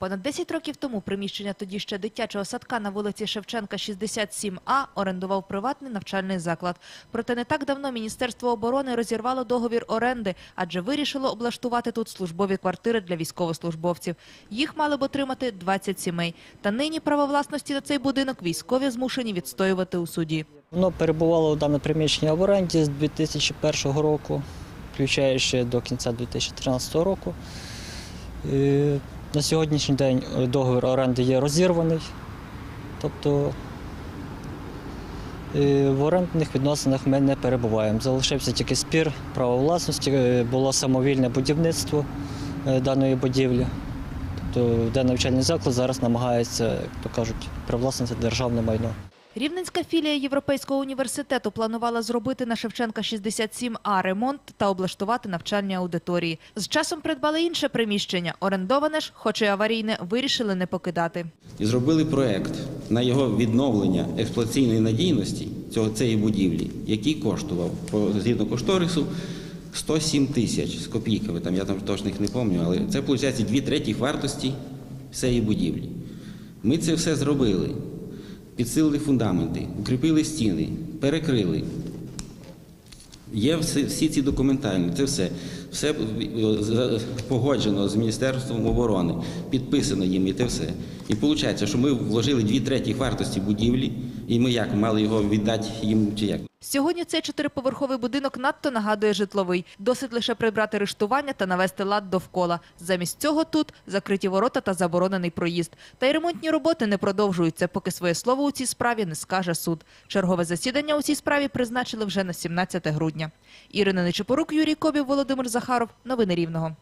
Понад 10 років тому приміщення тоді ще дитячого садка на вулиці Шевченка 67А орендував приватний навчальний заклад. Проте не так давно Міністерство оборони розірвало договір оренди, адже вирішило облаштувати тут службові квартири для військовослужбовців. Їх мали б отримати 20 сімей. Та нині право власності на цей будинок військові змушені відстоювати у суді. Воно перебувало дане приміщення в оренді з 2001 року, включаючи до кінця 2013 року. На сьогоднішній день е, договір оренди є розірваний. Тобто е, в орендних відносинах ми не перебуваємо. Залишився тільки спір права власності, е, було самовільне будівництво даної будівлі. Тобто, де навчальний заклад зараз намагається, як то кажуть, привласнити державне майно. Рівненська філія Європейського університету планувала зробити на Шевченка 67А ремонт та облаштувати навчальні аудиторії. З часом придбали інше приміщення. Орендоване ж, хоч і аварійне, вирішили не покидати. і зробили проект на його відновлення експлуатаційної надійності цього цієї будівлі, який коштував згідно кошторису 107 тисяч з копійками. Там я там точних не пам'ятаю, але це виходить дві третіх вартості цієї будівлі. Ми це все зробили. Підсилили фундаменти, укріпили стіни, перекрили. Є всі, ці документальні, це все. Все е, погоджено з Міністерством оборони, підписано їм і те все. І виходить, що ми вложили дві треті вартості будівлі, і ми як мали його віддати їм чи як? Сьогодні цей чотириповерховий будинок надто нагадує житловий. Досить лише прибрати рештування та навести лад довкола. Замість цього тут закриті ворота та заборонений проїзд. Та й ремонтні роботи не продовжуються, поки своє слово у цій справі не скаже суд. Чергове засідання у цій справі призначили вже на 17 грудня. Ірина Нечипорук, Юрій Кобів, Володимир Захаров. Новини Рівного.